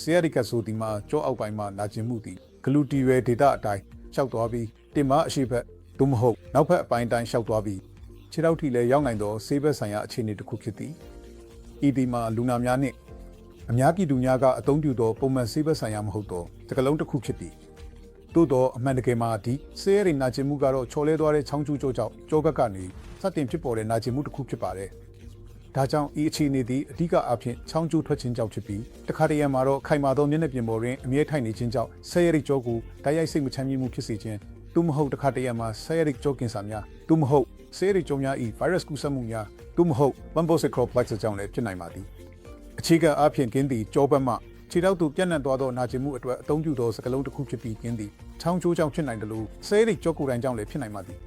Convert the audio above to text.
ဆီယရိကဆိုဒီမှာကြောအောက်ပိုင်းမှာနာကျင်မှုသည်ဂလူတီရွယ်ဒေတာအတိုင်းလျှောက်သွားပြီးတင်မအရှိဘက်သို့မဟုတ်နောက်ဘက်အပိုင်းတိုင်းလျှောက်သွားပြီးခြေထောက်ထိလည်းရောက်နိုင်သောဆေးဘက်ဆိုင်ရာအခြေအနေတစ်ခုဖြစ်သည်ဤဒီမှာလူနာများနှင့်အများပြည်သူများကအသုံးပြုသောပုံမှန်ဆေးဘက်ဆိုင်ရာမဟုတ်သောတကလုံးတစ်ခုဖြစ်သည်သို့သောအမှန်တကယ်မှာဒီဆေးရည်နာကျင်မှုကတော့ချော်လဲသွားတဲ့ချောင်းကျူးကြောကြောင့်ကြောဘက်ကနေစတင်ဖြစ်ပေါ်တဲ့နာကျင်မှုတစ်ခုဖြစ်ပါတယ် ဒါကြောင့်ဤအခြေအနေသည်အဓိကအဖြစ်ချောင်းကျိုးထွက်ခြင်းကြောင့်ဖြစ်ပြီးတခါတရံမှာတော့ခိုင်မာသောမျက်နှာပြင်ပေါ်တွင်အမြဲထိုင်နေခြင်းကြောင့်ဆဲရရိတ်ကြောကိုတိုက်ရိုက်စိတ်မချမ်းမြေ့မှုဖြစ်စေခြင်းသို့မဟုတ်တခါတရံမှာဆဲရရိတ်ကြောကင်ဆာများသို့မဟုတ်ဆဲရရိတ်ကြောများဤ virus ကူးစက်မှုများသို့မဟုတ် lumbosacral plexus ကြောင့်လည်းဖြစ်နိုင်ပါသည်အခြေခံအဖြစ်ကင်းသည်ကြောဘက်မှခြေထောက်သို့ပြန့်နှံ့သွားသောနာကျင်မှုအတွက်အသုံးပြုသောစကလုံးတစ်ခုဖြစ်ပြီးကင်းသည်ချောင်းကျိုးကြောင့်ဖြစ်နိုင်တယ်လို့ဆဲရရိတ်ကြောကိုယ်တိုင်ကြောင့်လည်းဖြစ်နိုင်ပါသည်